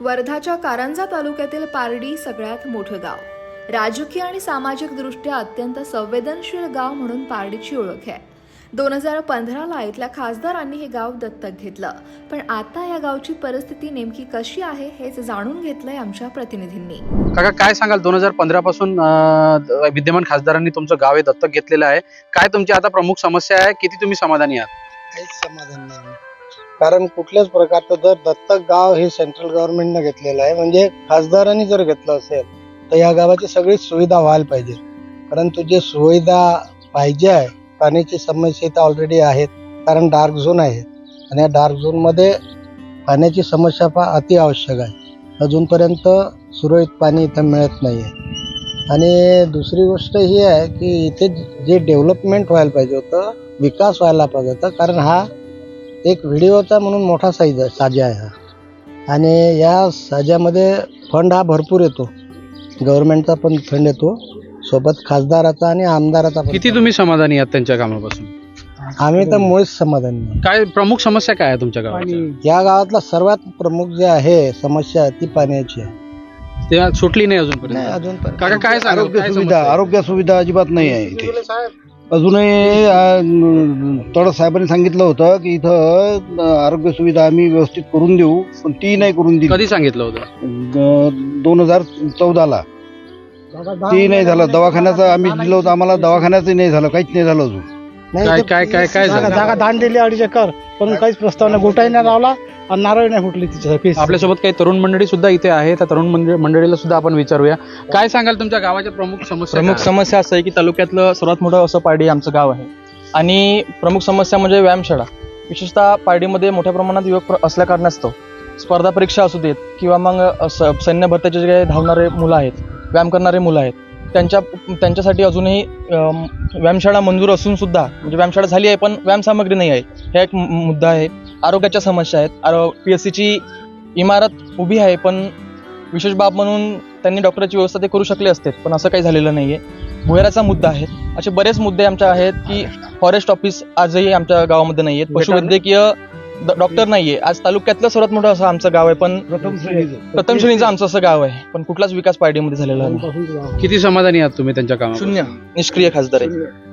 वर्धाच्या कारंजा तालुक्यातील पारडी सगळ्यात मोठं गाव. राजकीय आणि सामाजिक दृष्ट्या अत्यंत संवेदनशील गाव म्हणून पारडीची ओळख आहे. दोन हजार पंधराला इथल्या खासदारांनी हे गाव दत्तक घेतलं. पण आता या गावची परिस्थिती नेमकी कशी आहे हेच जाणून घेतलंय आमच्या प्रतिनिधींनी. काका काय सांगाल? दोन हजार पंधरा पासून अं, विद्यमान खासदारांनी तुमचं गाव हे दत्तक घेतलेलं आहे. काय तुमची आता प्रमुख समस्या आहे? किती तुम्ही समाधानी आहात? काहीच समाधान नाही. कारण कुठल्याच प्रकारचं जर दत्तक गाव हे सेंट्रल गव्हर्नमेंटनं घेतलेलं आहे म्हणजे खासदारांनी जर घेतलं असेल तर या गावाची सगळी सुविधा व्हायला पाहिजे. परंतु जे सुविधा पाहिजे आहे पाण्याची समस्या इथं ऑलरेडी आहेत कारण डार्क झोन आहे. आणि या डार्क झोनमध्ये पाण्याची समस्या फार अति आवश्यक आहे. अजूनपर्यंत सुरळीत पाणी इथं मिळत नाही आहे आणि दुसरी गोष्ट ही आहे की इथे जे डेव्हलपमेंट व्हायला पाहिजे होतं विकास व्हायला पाहिजे होता कारण हा एक व्हिडिओचा म्हणून मोठा साईज आहे साजा आहे हा. आणि या साजामध्ये फंड हा भरपूर येतो. गव्हर्नमेंटचा पण फंड येतो. सोबत खासदाराचा आणि आमदाराचा पण किती तुम्ही समाधानी आहात त्यांच्या कामापासून? आम्ही तर मुळीच समाधान नाही काय प्रमुख समस्या काय आहे तुमच्या गावात? या गावातला सर्वात प्रमुख जे आहे समस्या ती पाण्याची आहे. ते सुटली नाही अजूनपर्यंत. काका काय सांगाल? आरोग्य काय सुविधा समस्या आहे? आरोग्य सुविधा अजिबात नाही आहे इथे. अजूनही अं, तडस साहेबांनी सांगितलं होतं की इथं आरोग्य सुविधा आम्ही व्यवस्थित करून देऊ पण ती नाही करून दिली. कधी सांगितलं होतं? ग- दोन हजार चौदाला. ती नाही झालं. दवाखान्याचं आम्ही दिलं होतं. आम्हाला दवाखान्याचं नाही झालं. काहीच नाही झालं अजून. नाही, काय काय काय काय जागा- झालं? जागा दान दिली अडीच एकर पण काहीच प्रस्ताव नाही. गोटाही नाही लावला. आणि नाही फुटली तिच्या आपल्यासोबत काही तरुण मंडळी सुद्धा इथे आहे त्या तरुण मंडळी मंडळीला सुद्धा आपण विचारूया. काय सांगाल तुमच्या गावाच्या प्रमुख समस्या प्रमुख? समस्या असं आहे की तालुक्यातलं सर्वात मोठं असं पारडी आमचं गाव आहे. आणि प्रमुख समस्या म्हणजे व्यायामशाळा. विशेषतः पारडीमध्ये मोठ्या प्रमाणात युवक असल्या कारणास्तव स्पर्धा परीक्षा असू देत किंवा मग सैन्य भरतीचे जे काही धावणारे मुलं आहेत व्यायाम करणारे मुलं आहेत त्यांच्या त्यांच्यासाठी अजूनही व्यायामशाळा मंजूर असून सुद्धा म्हणजे व्यायामशाळा झाली आहे पण व्यायाम सामग्री नाही आहे. हा एक मुद्दा आहे. आरोग्याच्या समस्या आहेत. पी एस सीची इमारत उभी आहे पण विशेष बाब म्हणून त्यांनी डॉक्टरची व्यवस्था ते करू शकले असते पण असं काही झालेलं नाहीये. भुयाराचा मुद्दा आहे. असे बरेच मुद्दे आमचे आहेत की फॉरेस्ट ऑफिस आजही आमच्या गावामध्ये नाहीये पशुवैद्यकीय ड- डॉक्टर नाहीये. आज तालुक्यातलं सर्वात मोठं असं आमचं गाव आहे पण प्रथम श्रेणीचं. प्रथम श्रेणीचं आमचं असं गाव आहे पण कुठलाच विकास पार्टीमध्ये झालेला नाही. किती समाधानी आहात तुम्ही त्यांच्या कामात शून्य. निष्क्रिय खासदार आहे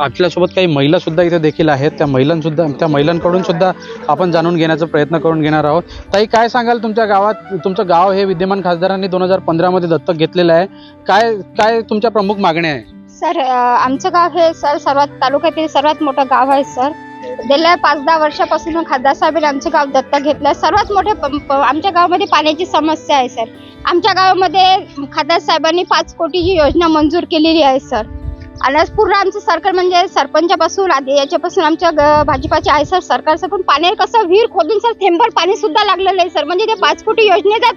आपल्यासोबत काही महिला सुद्धा इथे देखील आहेत. त्या महिलांसुद्धा त्या महिलांकडून सुद्धा आपण जाणून घेण्याचा प्रयत्न करून घेणार आहोत. ताई काय सांगाल तुमच्या गावात तुमचं गाव हे विद्यमान खासदारांनी दोन हजार पंधरामध्ये दत्तक घेतलेलं आहे. काय काय तुमच्या प्रमुख मागण्या आहे? सर आमचं गाव हे सर सर्वात तालुक्यातील सर्वात मोठं गाव आहे सर. गेल्या पाच दहा वर्षापासून खासदार साहेबांनी आमचं गाव दत्तक घेतलं सर्वात मोठे प- प- आमच्या गावामध्ये पाण्याची समस्या आहे सर. आमच्या गावामध्ये खासदार साहेबांनी पाच कोटीची योजना मंजूर केलेली आहे सर. आणि पूर्ण आमचं सरकार म्हणजे सरपंचापासून आधी याच्यापासून आमच्या भाजपाचे आहे सर सरकारचं पण पाणी कसं विहीर खोदून सर थेंबर पाणी सुद्धा लागलेलं आहे सर. म्हणजे ते पाच कोटी योजनेचा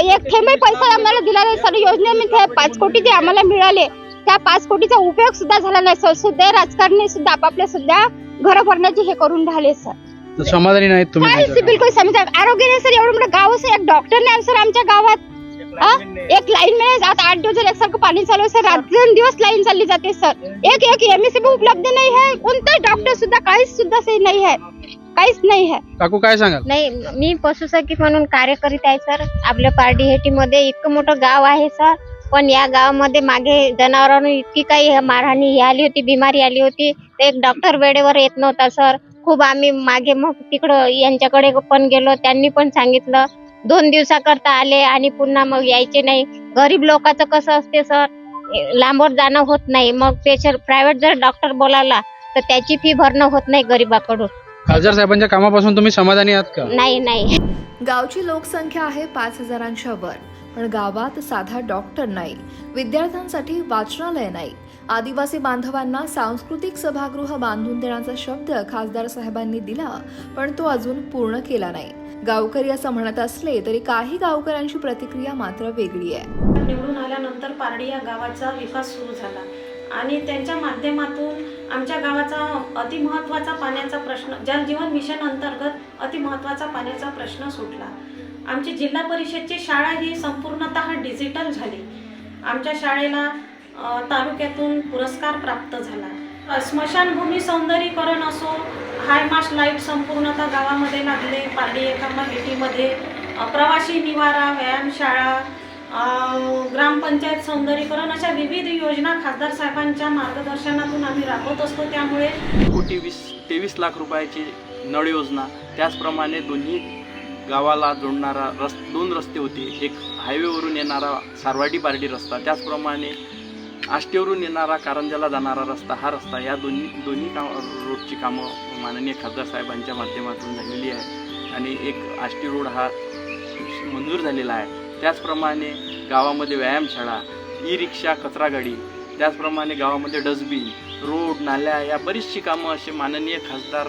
एक थेंबही पैसा आम्हाला दिला नाही सर. योजनेमध्ये पाच कोटी जे आम्हाला मिळाले. त्या पाच कोटीचा उपयोग सुद्धा झाला नाही सर. सुद्धा राजकारणी सुद्धा आपापल्या सुद्धा घर भरण्याचे हे करून राहिले सर. समाधानी नाहीत तुम्ही बिलकुल समजा आरोग्य नाही सर. एवढं मोठं गाव एक डॉक्टर नाही सर आमच्या गावात? एक लाईन मिळेल. आता आठ दिवस एकसारखं पाणी चालू आहे सर. रात्रंदिवस लाईन चालली जाते सर. एक एक एमएससी उपलब्ध नाही आहे. कोणताच डॉक्टर सुद्धा काहीच सुद्धा से नाही आहे. काहीच नाही आहे. काकू काय सांगाल? नाही मी पशुसखी म्हणून कार्य करीत आहे सर. आपल्या पारडीहेटी मध्ये इतकं मोठं गाव आहे सर. पण या गावामध्ये मागे जनावरांना इतकी काही मारहाणी ही आली होती बिमारी आली होती. तर एक डॉक्टर वेळेवर येत नव्हता सर. खूप आम्ही मागे मग तिकडं यांच्याकडे पण गेलो त्यांनी पण सांगितलं. दोन दिवसाकरता आले आणि पुन्हा मग यायचे नाही. गरीब लोकांचं कसं असते सर? लांबवर जाणं होत नाही. मग पेशंट प्रायव्हेट जर डॉक्टर बोलावला तर त्याची फी भरणं होत नाही गरीबाकडून. खासदार साहेबांच्या कामापासून तुम्ही समाधानी आहात का? नाही नाही. गावची लोकसंख्या आहे पाच हजारांच्या वर. पण गावात साधा डॉक्टर नाही विद्यार्थ्यांसाठी वाचनालय नाही. आदिवासी बांधवांना सांस्कृतिक सभागृह बांधून देण्याचा शब्द खासदार साहेबांनी दिला पण तो अजून पूर्ण केला नाही. गावकरी असं म्हणत असले तरी काही गावकऱ्यांची प्रतिक्रिया मात्र वेगळी आहे. निवडून आल्यानंतर पारडी या गावाचा विकास सुरू झाला आणि त्यांच्या माध्यमातून आमच्या गावाचा अतिमहत्त्वाचा पाण्याचा प्रश्न जलजीवन मिशन अंतर्गत अतिमहत्त्वाचा पाण्याचा प्रश्न सुटला. आमची जिल्हा परिषदची शाळा ही संपूर्णतः डिजिटल झाली. आमच्या शाळेला तालुक्यातून पुरस्कार प्राप्त झाला. स्मशानभूमी सौंदर्यीकरण असो हाय लाइट संपूर्णतः गावामध्ये लागले पारडी एकांबा हेटीमध्ये प्रवासी निवारा व्यायामशाळा ग्रामपंचायत सौंदर्यीकरण अशा विविध योजना खासदार साहेबांच्या मार्गदर्शनातून आम्ही राबवत असतो. त्यामुळे कोटी वीस तेवीस लाख रुपयाची नळ योजना त्याचप्रमाणे दोन्ही गावाला जोडणारा रस दोन रस्ते होते. एक हायवेवरून येणारा सारवाडी पार्टी रस्ता. त्याचप्रमाणे आष्टीवरून येणारा कारंजाला जाणारा रस्ता. हा रस्ता या दोन्ही दोन्ही काम रोडची कामं माननीय खासदार साहेबांच्या माध्यमातून झालेली आहे. आणि एक आष्टी रोड हा मंजूर झालेला आहे. त्याचप्रमाणे गावामध्ये व्यायामशाळा ई रिक्षा कचरा गाडी त्याचप्रमाणे गावामध्ये डस्टबिन रोड नाल्या या बरीचशी कामं असे माननीय खासदार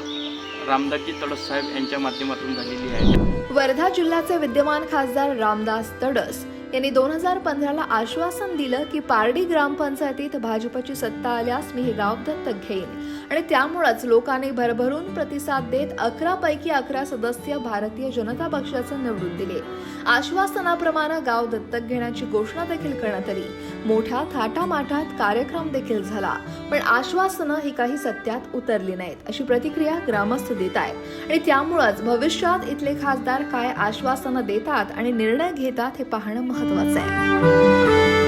रामदाजी तडस साहेब यांच्या माध्यमातून झालेली आहे वर्धा जिल्ह्याचे विद्यमान खासदार रामदास तडस यांनी दोन हजार पंधराला आश्वासन दिलं की पारडी ग्रामपंचायतीत भाजपची सत्ता आल्यास मी हे गाव दत्तक घेईन. आणि त्यामुळेच लोकांनी भरभरून प्रतिसाद देत अकरा पैकी अकरा सदस्य भारतीय जनता पक्षाचं निवडून दिले. आश्वासनाप्रमाणे गाव दत्तक घेण्याची घोषणा देखील करण्यात आली. मोठ्या थाटामाटात कार्यक्रम देखील झाला पण आश्वासनं ही काही सत्यात उतरली नाहीत अशी प्रतिक्रिया ग्रामस्थ देत आहेत. आणि त्यामुळंच भविष्यात इथले खासदार काय आश्वासनं देतात आणि निर्णय घेतात हे पाहणं महत्वाचं आहे.